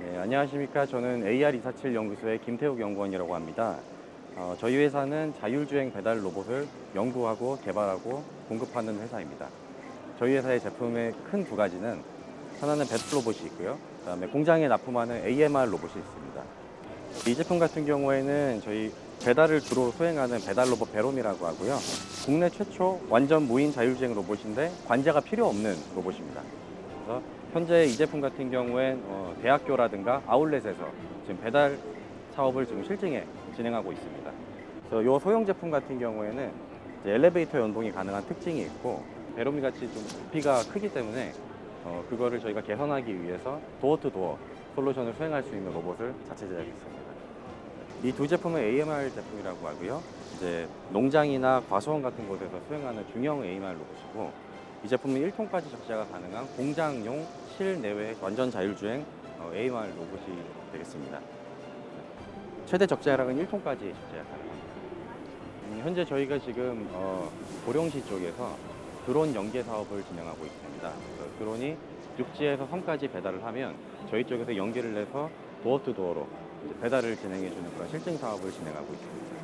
네, 안녕하십니까. 저는 AR247 연구소의 김태욱 연구원이라고 합니다. 어, 저희 회사는 자율주행 배달 로봇을 연구하고 개발하고 공급하는 회사입니다. 저희 회사의 제품의 큰 두 가지는 하나는 배트 로봇이 있고요. 그다음에 공장에 납품하는 AMR 로봇이 있습니다. 이 제품 같은 경우에는 저희 배달을 주로 수행하는 배달 로봇 베롬이라고 하고요. 국내 최초 완전 무인 자율주행 로봇인데 관제가 필요 없는 로봇입니다. 그래서 현재 이 제품 같은 경우엔 어, 대학교라든가 아울렛에서 지금 배달 사업을 지금 실증에 진행하고 있습니다. 그래서 이 소형 제품 같은 경우에는 엘리베이터 연동이 가능한 특징이 있고 베로미 같이 좀 부피가 크기 때문에 어, 그거를 저희가 개선하기 위해서 도어 투 도어 솔루션을 수행할 수 있는 로봇을 자체 제작했습니다. 이 두 제품은 AMR 제품이라고 하고요. 이제 농장이나 과수원 같은 곳에서 수행하는 중형 AMR 로봇이고 이 제품은 1톤까지 적재가 가능한 공장용 실내외 완전 자율주행 어, AMR 로봇이 되겠습니다. 최대 적재량은 1톤까지 적재가 가능합니다. 음, 현재 저희가 지금 어, 고령시 쪽에서 드론 연계 사업을 진행하고 있습니다. 드론이 육지에서 섬까지 배달을 하면 저희 쪽에서 연계를 해서 도어 투 도어로 이제 배달을 진행해 주는 그런 실증 사업을 진행하고 있습니다.